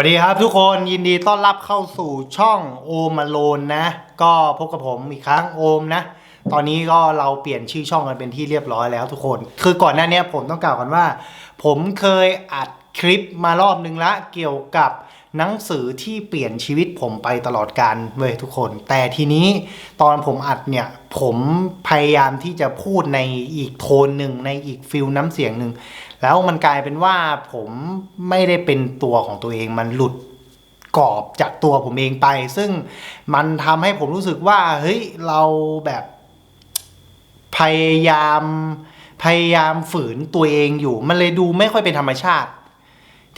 วัสดีครับทุกคนยินดีต้อนรับเข้าสู่ช่องโอมาโลนนะ ก็พบกับผมอีกครั้งโอมนะ ตอนนี้ก็เราเปลี่ยนชื่อช่องกันเป็นที่เรียบร้อยแล้วทุกคน คือก่อนหน้านี้ผมต้องกล่าวกันว่า ผมเคยอัดคลิปมารอบนึงละเกี่ยวกับ หนังสือที่เปลี่ยนชีวิตผมไปตลอดการเว้ยทุกคน แต่ทีนี้ตอนผมอัดเนี่ย ผมพยายามที่จะพูดในอีกโทนหนึ่งในอีกฟิลน้ำเสียงหนึ่ง แล้วมันกลายเป็นว่าผมไม่ได้เป็นตัวของตัวเองมันหลุดกรอบจากตัวผมเองไป ซึ่งมันทำให้ผมรู้สึกว่า เฮ้ย เราแบบพยายามพยายามฝืนตัวเองอยู่ มันเลยดูไม่ค่อยเป็นธรรมชาติ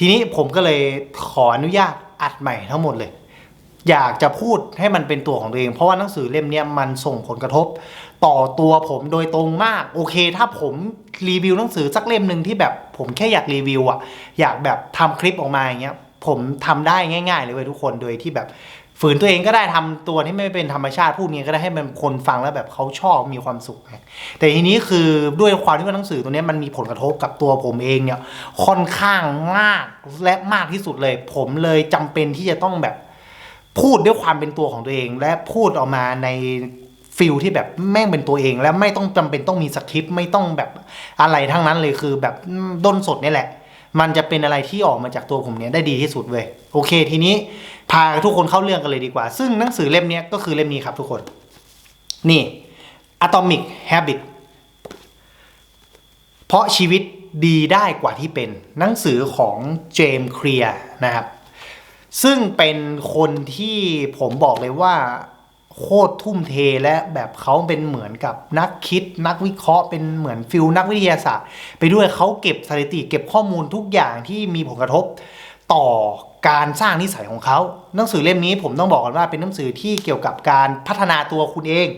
ทีนี้ผมก็เลยขออนุญาตอัดใหม่ทั้งหมดเลย อยากจะพูดให้มันเป็นตัวของตัวเอง เพราะว่าหนังสือเล่มนี้มันส่งผลกระทบ ต่อตัวผมโดยตรงมาก โอเค ถ้าผมรีวิวหนังสือสักเล่มหนึ่งที่แบบผมแค่อยากรีวิวอะอยากแบบทำคลิปออกมาอย่างเงี้ยผมทำได้ง่าย ๆ เลยเว้ยทุกคนโดยที่แบบ ฝืนตัวเองก็ได้ทำตัวที่ไม่เป็นธรรมชาติพูดเงี้ยก็ได้ให้มันคนฟังแล้วแบบเขาชอบมีความสุข แต่ทีนี้คือด้วยความที่ว่าหนังสือตัวนี้มันมีผลกระทบกับตัวผมเองเนี่ยค่อนข้างมากและมากที่สุดเลย ผมเลยจำเป็นที่จะต้องแบบพูดด้วยความเป็นตัวของตัวเอง และพูดออกมาในฟิลที่แบบแม่งเป็นตัวเอง และไม่ต้องจำเป็นต้องมีสคริปต์ไม่ต้องแบบอะไรทั้งนั้นเลยคือแบบด้นสดนี่แหละ มันจะเป็นอะไรที่ออกมาจากตัวผมเนี้ยได้ดีที่สุดเว้ยโอเค ทีนี้ พาทุกคนเข้าเรื่องกันเลยดีกว่า ซึ่งหนังสือเล่มนี้ก็คือเล่มนี้ครับทุกคน นี่ Atomic Habit เพราะชีวิตดีได้กว่าที่เป็นหนังสือของเจมส์เคลียร์นะครับ ซึ่งเป็นคนที่ผมบอกเลยว่าโคตรทุ่มเทและแบบเขาเป็นเหมือนกับนักคิด นักวิเคราะห์เป็นเหมือนฟิลนักวิทยาศาสตร์ ไปด้วยเขาเก็บสถิติเก็บข้อมูลทุกอย่างที่มีผลกระทบต่อ การสร้างนิสัยของเขา หนังสือเล่มนี้ผมต้องบอกกันว่าเป็นหนังสือที่เกี่ยวกับการพัฒนาตัวคุณเอง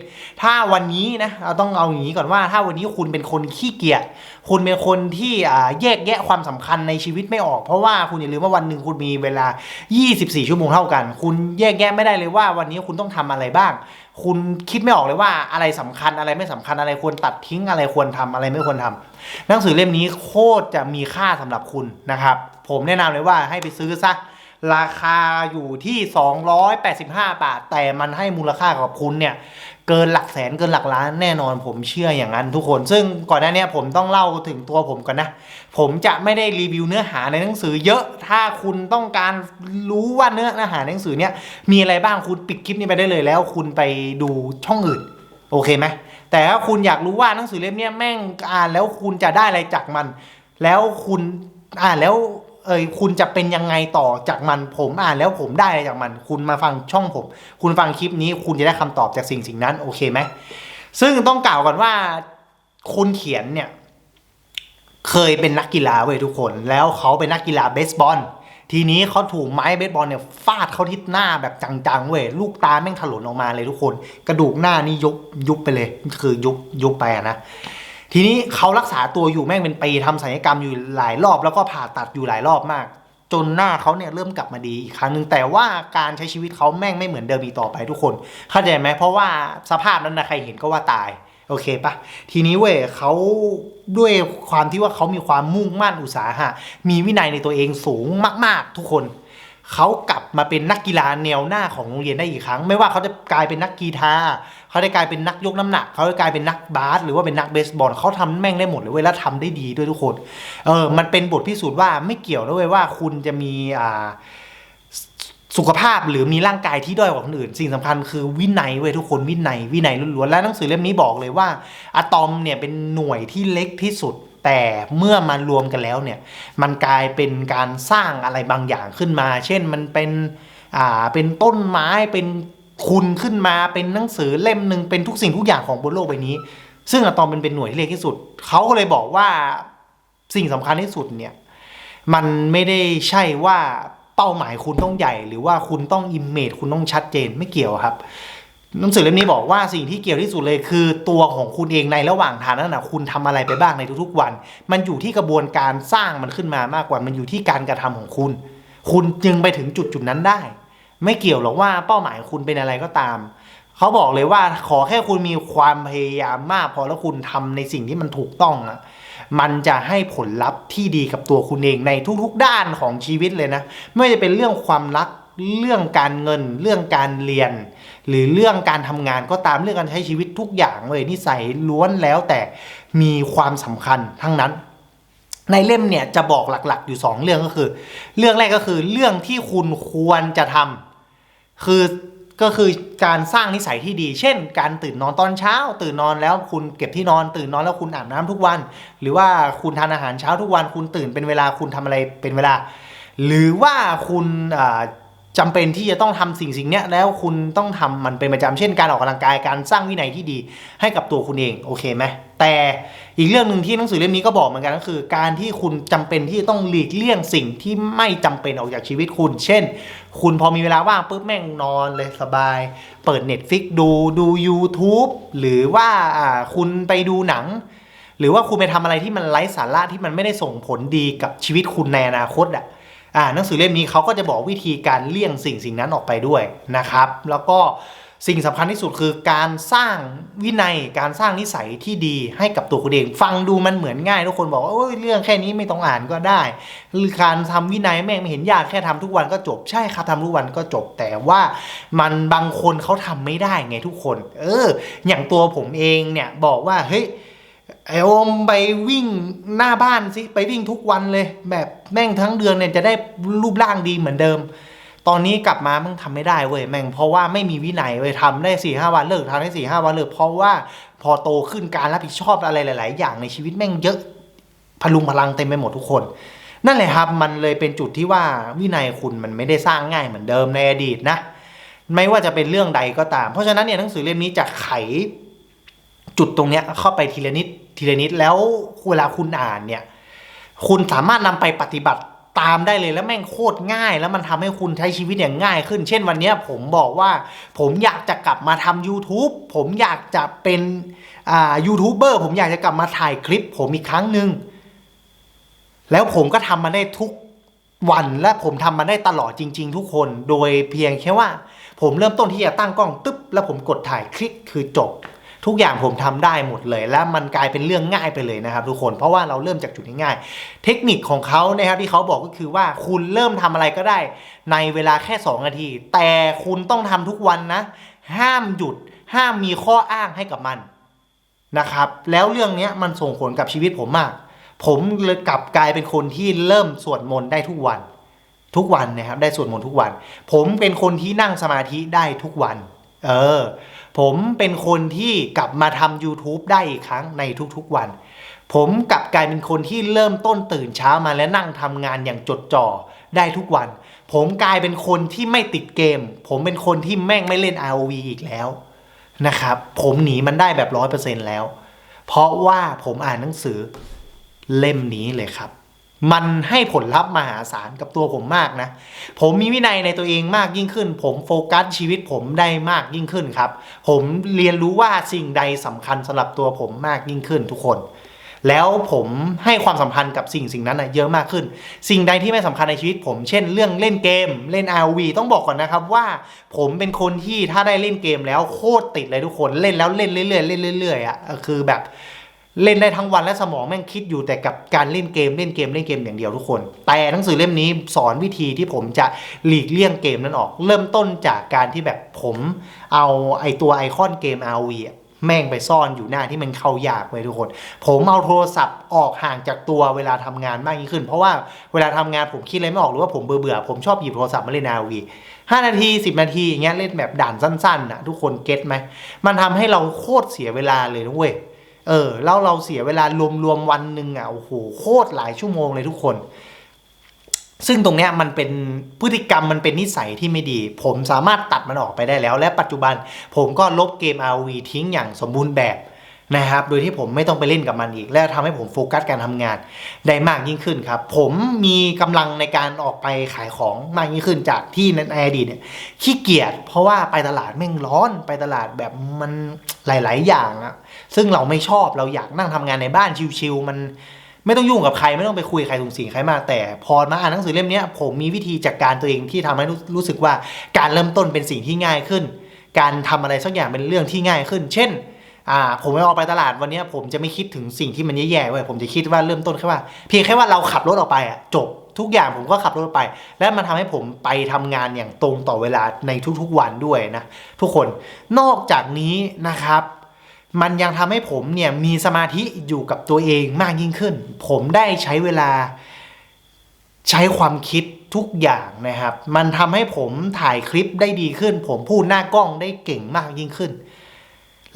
ถ้าวันนี้นะเราต้องเอาอย่างนี้ก่อนว่า ถ้าวันนี้คุณเป็นคนขี้เกียจคุณเป็นคนที่แยกแยะความสำคัญในชีวิตไม่ออก เพราะว่าคุณอย่าลืมว่าวันหนึ่งคุณมีเวลา 24 ชั่วโมงเท่ากัน คุณแยกแยะไม่ได้เลยว่าวันนี้คุณต้องทำอะไรบ้าง คุณคิดไม่ออกเลยว่าอะไรสำคัญอะไรไม่สำคัญอะไรควรตัดทิ้งอะไรควรทำอะไรไม่ควรทำหนังสือเล่มนี้โคตรจะมีค่าสำหรับคุณนะครับ ผมแนะนำเลยว่าให้ไปซื้อซะ ราคาอยู่ที่ 285 บาท แต่มันให้มูลค่ากับคุณเนี่ย เกินหลักแสนเกินหลักล้านแน่นอนผมเชื่ออย่างนั้นทุกคน ซึ่งก่อนหน้านี้ผมต้องเล่าถึงตัวผมก่อนนะ ผมจะไม่ได้รีวิวเนื้อหาในหนังสือเยอะถ้าคุณต้องการรู้ว่าเนื้อหาในหนังสือเนี่ยมีอะไรบ้างคุณปิดคลิปนี้ไปได้เลยแล้ว คุณไปดูช่องอื่นโอเคไหมแต่ถ้าคุณอยากรู้ว่าหนังสือเล่มนี้แม่งอ่านแล้วคุณจะได้อะไรจากมัน แล้วคุณอ่านแล้ว เอยคุณจะเป็นยังไงต่อจากมันผมอ่านแล้วผมได้อะไรจากมัน คุณมาฟังช่องผม คุณฟังคลิปนี้ คุณจะได้คำตอบจากสิ่งสิ่งนั้น โอเคไหมซึ่งต้องกล่าวก่อนว่าคนเขียนเนี่ย เคยเป็นนักกีฬาเว้ยทุกคน แล้วเขาเป็นนักกีฬาเบสบอลทีนี้เขาถูกไม้เบสบอลเนี่ยฟาดเข้าที่หน้าแบบจังๆเว้ยลูกตาแม่งถลนออกมาเลยทุกคน กระดูกหน้านี่ยุบยุบไปเลย คือยุบยุบไปะนะ ทีนี้เขารักษาตัวอยู่แม่งเป็นปีทำศัลยกรรมอยู่หลายรอบ แล้วก็ผ่าตัดอยู่หลายรอบมาก จนหน้าเขาเนี่ยเริ่มกลับมาดีอีกครั้งหนึ่งแต่ว่าการใช้ชีวิตเขาแม่งไม่เหมือนเดิมอีกต่อไปทุกคนเข้าใจไหมเพราะว่าสภาพนั้นนะใครเห็นก็ว่าตายโอเคปะทีนี้เว้ยเขาด้วยความที่ว่าเขามีความมุ่งมั่นอุตสาหะ มีวินัยในตัวเองสูงมาก ๆ ทุกคน เขากลับมาเป็นนักกีฬาแนวหน้าของโรงเรียนได้อีกครั้ง ไม่ว่าเขาจะกลายเป็นนักกีฬาเขาได้กลายเป็นนักยกน้ำหนัก เขาได้กลายเป็นนักบาสหรือว่าเป็นนักเบสบอลเขาทำแม่งได้หมดเลยเว้ยแล้วทำได้ดีด้วยทุกคนเออมันเป็นบทพิสูจน์ว่าไม่เกี่ยวเว้ยว่าคุณจะมีอ่าสุขภาพหรือมีร่างกายที่ด้อยกว่าคนอื่น สิ่งสำคัญคือวินัยเว้ยทุกคนวินัยวินัยล้วนๆและหนังสือเล่มนี้บอกเลยว่าอะตอมเนี่ยเป็นหน่วยที่เล็กที่สุด แต่เมื่อมารวมกันแล้วเนี่ยมันกลายเป็นการสร้างอะไรบางอย่างขึ้นมา เช่นมันเป็นอ่าเป็นต้นไม้เป็นคุณขึ้นมาเป็นหนังสือเล่มหนึ่งเป็นทุกสิ่งทุกอย่างของบนโลกใบนี้ ซึ่งอะตอมเป็นเป็นหน่วยที่เล็กที่สุดเขาก็เลยบอกว่าสิ่งสำคัญที่สุดเนี่ยมันไม่ได้ใช่ว่าเป้าหมายคุณต้องใหญ่ หรือว่าคุณต้องอิมเมจคุณต้องชัดเจนไม่เกี่ยวครับ หนังสือเล่มนี้บอกว่าสิ่งที่เกี่ยวที่สุดเลยคือ ตัวของคุณเองในระหว่างทางนั้นนะคุณทำอะไรไปบ้างในทุกๆวัน มันอยู่ที่กระบวนการสร้างมันขึ้นมามากกว่ามันอยู่ที่การกระทำของคุณ คุณจึงไปถึงจุดจุดๆนั้นได้ ไม่เกี่ยวหรอกว่าเป้าหมายคุณเป็นอะไรก็ตาม เขาบอกเลยว่าขอแค่คุณมีความพยายามมาก พอแล้วคุณทำในสิ่งที่มันถูกต้องอะมันจะให้ผลลัพธ์ที่ดีกับตัวคุณเองในทุกๆ ด้านของชีวิตเลยนะ ไม่ว่าจะเป็นเรื่องความรักเรื่องการเงิน เรื่องการเรียน หรือเรื่องการทำงานก็ตามเรื่องการใช้ชีวิตทุกอย่างเลยนิสัยล้วนแล้วแต่มีความสำคัญทั้งนั้น ในเล่มเนี่ยจะบอกหลักๆ อยู่ 2 เรื่องก็คือ เรื่องแรกก็คือเรื่องที่คุณควรจะทำคือก็คือการสร้างนิสัยที่ดี เช่น การตื่นนอนตอนเช้า ตื่นนอนแล้วคุณเก็บที่นอน ตื่นนอนแล้วคุณอาบน้ำทุกวัน หรือว่าคุณทานอาหารเช้าทุกวัน คุณตื่นเป็นเวลาคุณทำอะไรเป็นเวลา หรือว่าคุณอ่า จำเป็นที่จะต้องทำสิ่งสิ่งเนี้ยแล้วคุณต้องทำมันเป็นประจำเช่นการออกกำลังกายการสร้างวินัยที่ดีให้กับตัวคุณเองโอเคไหมแต่อีกเรื่องหนึ่งที่หนังสือเล่มนี้ก็บอกเหมือนกันก็คือ การที่คุณจำเป็นที่จะต้องหลีกเลี่ยงสิ่งที่ไม่จำเป็นออกจากชีวิตคุณ เช่น คุณพอมีเวลาว่างปุ๊บแม่งนอนเลยสบาย เปิด Netflix ดูดู YouTube หรือว่าอ่าคุณไปดูหนัง หรือว่าคุณไปทำอะไรที่มันไร้สาระที่มันไม่ได้ส่งผลดีกับชีวิตคุณในอนาคตอะ อ่าหนังสือเล่มนี้เขาก็จะบอกวิธีการเลี่ยงสิ่งสิ่งนั้นออกไปด้วยนะครับ แล้วก็สิ่งสำคัญที่สุดคือการสร้างวินัยการสร้างนิสัยที่ดีให้กับตัวคุณเอง ฟังดูมันเหมือนง่าย ทุกคนบอกว่าเรื่องแค่นี้ไม่ต้องอ่านก็ได้ หรือการทำวินัยแม่งไม่เห็นยากแค่ทำทุกวันก็จบใช่ครับทำทุกวันก็จบแต่ว่ามันบางคนเขาทำไม่ได้ไงทุกคน เออ อย่างตัวผมเองเนี่ยบอกว่าเฮ้ย ไอโอมไปวิ่งหน้าบ้านสิ ไปวิ่งทุกวันเลย แบบแม่งทั้งเดือนเนี่ยจะได้รูปร่างดีเหมือนเดิม ตอนนี้กลับมามึงทำไม่ได้เว้ยแม่งเพราะว่าไม่มีวินัยเว้ยทำได้สี่ห้าวันเลิกทำได้สี่ห้าวันเลิกเพราะว่าพอโตขึ้นการรับผิดชอบอะไรหลาย ๆ อย่างในชีวิตแม่งเยอะพลุงพลังเต็มไปหมดทุกคน นั่นแหละครับมันเลยเป็นจุดที่ว่าวินัยคุณมันไม่ได้สร้างง่ายเหมือนเดิมในอดีตนะ ไม่ว่าจะเป็นเรื่องใดก็ตาม เพราะฉะนั้นเนี่ยหนังสือเล่มนี้จะไข จุดตรงเนี้ยเข้าไปทีละนิดทีละนิดแล้วเวลาคุณอ่านเนี่ย คุณสามารถนำไปปฏิบัติตามได้เลยแล้วแม่งโคตรง่าย แล้วมันทำให้คุณใช้ชีวิตอย่างง่ายขึ้น เช่นวันนี้ผมบอกว่าผมอยากจะกลับมาทำ YouTube ผมอยากจะเป็นอ่ายูทูบเบอร์ผมอยากจะกลับมาถ่ายคลิป ผมอีกครั้งหนึ่งแล้วผมก็ทำมาได้ทุกวันและผมทำมาได้ตลอดจริง ๆ ทุกคนโดยเพียงแค่ว่า ผมเริ่มต้นที่จะตั้งกล้องตึ๊บแล้วผมกดถ่ายคลิกคือจบ ทุกอย่างผมทำได้หมดเลย และมันกลายเป็นเรื่องง่ายไปเลยนะครับ ทุกคนเพราะว่าเราเริ่มจากจุดง่ายๆเทคนิคของเขานะครับที่เขาบอกก็คือว่าคุณเริ่มทำอะไรก็ได้ ในเวลาแค่ 2 นาที แต่คุณต้องทำทุกวันนะ ห้ามหยุด ห้ามมีข้ออ้างให้กับมันนะครับ แล้วเรื่องนี้มันส่งผลกับชีวิตผมมาก ผมเลยกลับกลายเป็นคนที่เริ่มสวดมนต์ได้ทุกวัน ทุกวันนะครับ ได้สวดมนต์ทุกวัน ผมเป็นคนที่นั่งสมาธิได้ทุกวัน เออ ผมเป็นคนที่กลับมาทำ YouTube ได้อีกครั้งในทุกๆวัน ผมกลับกลายเป็นคนที่เริ่มต้นตื่นเช้ามาและนั่งทำงานอย่างจดจ่อได้ทุกวัน ผมกลายเป็นคนที่ไม่ติดเกม ผมเป็นคนที่แม่งไม่เล่น ROV อีกแล้วนะครับ ผมหนีมันได้แบบร้อยเปอร์เซ็นแล้ว เพราะว่าผมอ่านหนังสือเล่มนี้เลยครับ มันให้ผลลัพธ์มหาศาลกับตัวผมมากนะ ผมมีวินัยในตัวเองมากยิ่งขึ้น ผมโฟกัสชีวิตผมได้มากยิ่งขึ้นครับ ผมเรียนรู้ว่าสิ่งใดสำคัญสำหรับตัวผมมากยิ่งขึ้นทุกคน แล้วผมให้ความสำคัญกับสิ่งสิ่งนั้นนะเยอะมากขึ้น สิ่งใดที่ไม่สำคัญในชีวิตผม เช่น เรื่องเล่นเกม เล่น RV ต้องบอกก่อนนะครับว่า ผมเป็นคนที่ถ้าได้เล่นเกมแล้วโคตรติดเลยทุกคน เล่นแล้วเล่นเรื่อยๆเล่นเรื่อยๆอะคือแบบ เล่นได้ทั้งวันและสมองแม่งคิดอยู่แต่กับการเล่นเกมเล่นเกมเล่นเกมอย่างเดียวทุกคน แต่หนังสือเล่มนี้สอนวิธีที่ผมจะหลีกเลี่ยงเกมนั้นออก เริ่มต้นจากการที่แบบผมเอาไอตัวไอคอนเกม RV แม่งไปซ่อนอยู่หน้าที่มันเข้ายากไว้ทุกคน ผมเอาโทรศัพท์ออกห่างจากตัวเวลาทำงานมากยิ่งขึ้น เพราะว่าเวลาทำงานผมคิดอะไรไม่ออกหรือว่าผมเบื่อๆผมชอบหยิบโทรศัพท์มาเล่น RV ห้านาทีสิบนาทีอย่างเงี้ยเล่นแบบด่านสั้นๆนะทุกคนเก็ตไหมมันทำให้เราโคตรเสียเวลาเลยนะเว้ย เออแล้วเราเสียเวลารวมๆวันหนึ่งอะโอ้โหโคตรหลายชั่วโมงเลยทุกคน ซึ่งตรงเนี้ยมันเป็นพฤติกรรมมันเป็นนิสัยที่ไม่ดี ผมสามารถตัดมันออกไปได้แล้ว และปัจจุบันผมก็ลบเกม RV ทิ้งอย่างสมบูรณ์แบบนะครับโดยที่ผมไม่ต้องไปเล่นกับมันอีก และทำให้ผมโฟกัสการทำงานได้มากยิ่งขึ้นครับ ผมมีกำลังในการออกไปขายของมากยิ่งขึ้นจากที่ในอดีตเนี่ยขี้เกียจเพราะว่าไปตลาดแม่งร้อนไปตลาดแบบมันหลาย ๆ อย่างอะ ซึ่งเราไม่ชอบเราอยากนั่งทำงานในบ้านชิวๆมันไม่ต้องยุ่งกับใครไม่ต้องไปคุยใครสูงสิงใครมากแต่พอมาอ่านหนังสือเล่มนี้ผมมีวิธีจัดการตัวเองที่ทำให้รู้สึกว่าการเริ่มต้นเป็นสิ่งที่ง่ายขึ้น การทำอะไรสักอย่างเป็นเรื่องที่ง่ายขึ้น เช่นอ่าผมไม่ออกไปตลาดวันนี้ผมจะไม่คิดถึงสิ่งที่มันแย่ๆเว้ยผมจะคิดว่าเริ่มต้นแค่ว่า เพียงแค่ว่าเราขับรถออกไปอะจบทุกอย่างผมก็ขับรถไป และมันทำให้ผมไปทำงานอย่างตรงต่อเวลาในทุกๆวันด้วยนะทุกคนนอกจากนี้นะครับ มันยังทำให้ผมเนี่ยมีสมาธิอยู่กับตัวเองมากยิ่งขึ้น ผมได้ใช้เวลาใช้ความคิดทุกอย่างนะครับ มันทำให้ผมถ่ายคลิปได้ดีขึ้น ผมพูดหน้ากล้องได้เก่งมากยิ่งขึ้น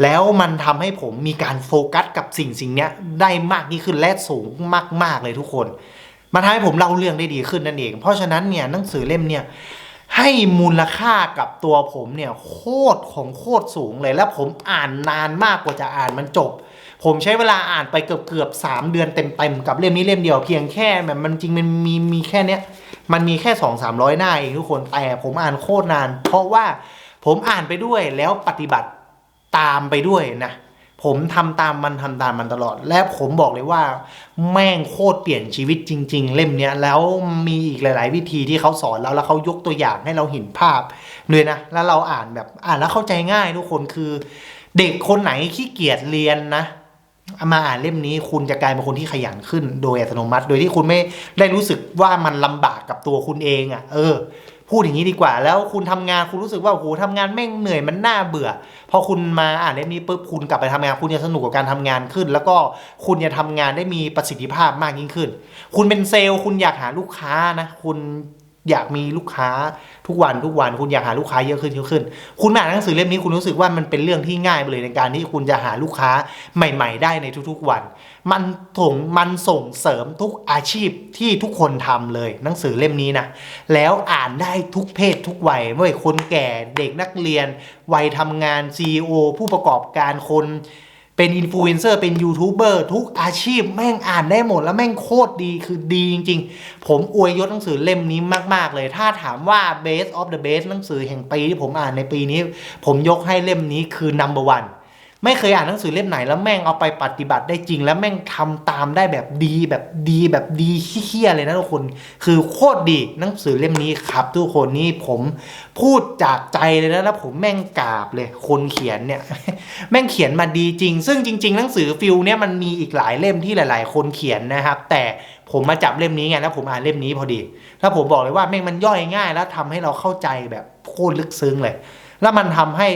แล้วมันทำให้ผมมีการโฟกัสกับสิ่งสิ่งเนี้ยได้มากยิ่งขึ้นและสูงมาก ๆ เลยทุกคน มันทำให้ผมเล่าเรื่องได้ดีขึ้นนั่นเอง เพราะฉะนั้นเนี่ยหนังสือเล่มเนี่ย ให้มูลค่ากับตัวผมเนี่ยโคตรของโคตรสูงเลย และผมอ่านนานมากกว่าจะอ่านมันจบ ผมใช้เวลาอ่านไปเกือบเกือบสามเดือนเต็มๆกับเล่มนี้เล่มเดียวเพียงแค่แบบมันจริงมันมีมีแค่เนี้ยมันมีแค่สองสามร้อยหน้าเองทุกคนแต่ผมอ่านโคตรนาน เพราะว่าผมอ่านไปด้วยแล้วปฏิบัติตามไปด้วยนะ ผมทำตามมันทำตามมันตลอด และผมบอกเลยว่า แม่งโคตรเปลี่ยนชีวิตจริง ๆ เล่มเนี้ยแล้วมีอีกหลาย ๆ วิธีที่เขาสอนแล้วแล้วเขายกตัวอย่างให้เราเห็นภาพเลยนะ แล้วเราอ่านแบบอ่านแล้วเข้าใจง่ายทุกคนคือ เด็กคนไหนขี้เกียจเรียนนะมาอ่านเล่มนี้คุณจะกลายเป็นคนที่ขยันขึ้น โดยอัตโนมัติ โดยที่คุณไม่ได้รู้สึกว่ามันลำบากกับตัวคุณเองอะ่ะ เออ พูดอย่างนี้ดีกว่า แล้วคุณทำงานคุณรู้สึกว่าโอ้โหทำงานแม่งเหนื่อยมันน่าเบื่อ พอคุณมาอ่านเล่มนี้ปุ๊บคุณกลับไปทำงาน คุณจะสนุกกับการทำงานขึ้น แล้วก็คุณจะทำงานได้มีประสิทธิภาพมากยิ่งขึ้น คุณเป็นเซลล์ คุณอยากหาลูกค้านะ คุณ อยากมีลูกค้าทุกวันทุกวัน คุณอยากหาลูกค้าเยอะขึ้นเยอะขึ้น คุณอ่านหนังสือเล่มนี้คุณรู้สึกว่ามันเป็นเรื่องที่ง่ายไปเลยในการที่คุณจะหาลูกค้าใหม่ ๆ ได้ในทุกๆวัน มันส่งมันส่งเสริมทุกอาชีพที่ทุกคนทำเลยหนังสือเล่มนี้นะแล้วอ่านได้ทุกเพศทุกวัยไม่ว่าคนแก่เด็กนักเรียน วัยทำงาน CEO ผู้ประกอบการคน เป็นอินฟลูเอนเซอร์เป็นยูทูบเบอร์ทุกอาชีพแม่งอ่านได้หมดแล้วแม่งโคตรดีคือดีจริง ๆ ผมอวยยศหนังสือเล่มนี้มาก ๆ เลย ถ้าถามว่า best of the best หนังสือแห่งปีที่ผมอ่านในปีนี้ ผมยกให้เล่มนี้คือ number one ไม่เคยอ่านหนังสือเล่มไหนแล้วแม่งเอาไปปฏิบัติได้จริง แล้วแม่งทำตามได้แบบดีแบบดีแบบดีเฮี้ยเลยนะทุกคน คือโคตรดีหนังสือเล่มนี้ครับ ทุกคนนี่ผมพูดจากใจเลยนะแล้วผมแม่งกราบเลย คนเขียนเนี่ย แม่งเขียนมาดีจริง ซึ่งจริง ๆ หนังสือฟิลเนี่ยมันมีอีกหลายเล่มที่หลาย ๆ คนเขียนนะครับ แต่ผมมาจับเล่มนี้ไงแล้วผมอ่านเล่มนี้พอดี แล้วผมบอกเลยว่าแม่งมันย่อยง่าย แล้วทำให้เราเข้าใจแบบโคตรลึกซึ้งเลย แล้วมันทำให้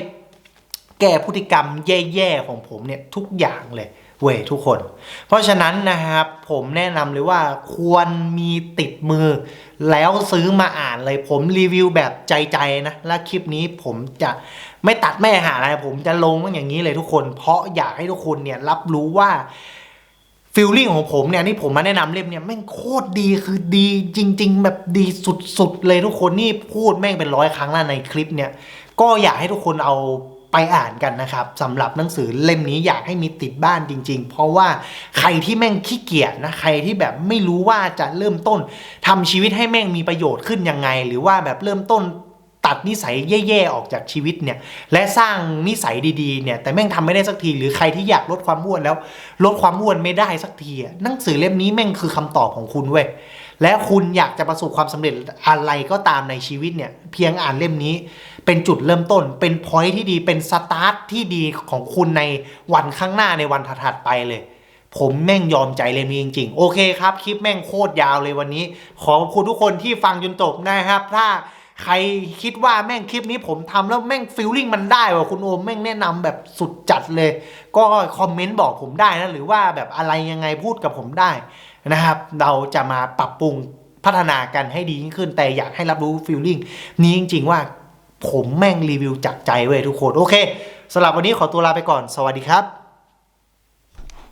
แก้พฤติกรรมแย่ๆของผมเนี่ยทุกอย่างเลยเว้ยทุกคน เพราะฉะนั้นนะครับผมแนะนำเลยว่าควรมีติดมือ แล้วซื้อมาอ่านเลยผมรีวิวแบบใจๆนะ และคลิปนี้ผมจะไม่ตัดไม่หาอะไร ผมจะลงอย่างนี้เลยทุกคน เพราะอยากให้ทุกคนเนี่ยรับรู้ว่าฟีลลิ่งของผมเนี่ยนี่ผมมาแนะนำเล่มเนี่ยแม่งโคตรดีคือดีจริง ๆ แบบดีสุดๆเลยทุกคนนี่พูดแม่งเป็นร้อยครั้งแล้วในคลิปเนี่ย ก็อยากให้ทุกคนเอา ไปอ่านกันนะครับสำหรับหนังสือเล่มนี้อยากให้มีติดบ้านจริง ๆ เพราะว่าใครที่แม่งขี้เกียจนะใครที่แบบไม่รู้ว่าจะเริ่มต้นทำชีวิตให้แม่งมีประโยชน์ขึ้นยังไง หรือว่าแบบเริ่มต้นตัดนิสัยแย่ๆออกจากชีวิตเนี่ยและสร้างนิสัยดีๆเนี่ยแต่แม่งทำไม่ได้สักทีหรือใครที่อยากลดความอ้วนแล้ว ลดความอ้วนไม่ได้สักทีหนังสือเล่มนี้แม่งคือคำตอบของคุณเว้ยและคุณอยากจะประสบความสำเร็จอะไรก็ตามในชีวิตเนี่ยเพียงอ่านเล่มนี้ เป็นจุดเริ่มต้น เป็นพอยที่ดีเป็นสตาร์ทที่ดีของคุณในวันข้างหน้าในวันถัดๆไปเลยผมแม่งยอมใจเล่มนี้จริงๆ โอเคครับ คลิปแม่งโคตรยาวเลยวันนี้ ขอบคุณทุกคนที่ฟังจนจบนะครับ ถ้าใครคิดว่าแม่งคลิปนี้ผมทำแล้วแม่งฟิลลิ่งมันได้ว่ะคุณโอมแม่งแนะนำแบบสุดจัดเลย ก็คอมเมนต์บอกผมได้นะ หรือว่าแบบอะไรยังไงพูดกับผมได้นะครับ เราจะมาปรับปรุงพัฒนากันให้ดียิ่งขึ้น แต่อยากให้รับรู้ฟิลลิ่งนี้จริง ๆ ว่า ผมแม่งรีวิวจากใจเว้ยทุกคน โอเคสำหรับวันนี้ขอตัวลาไปก่อน สวัสดีครับ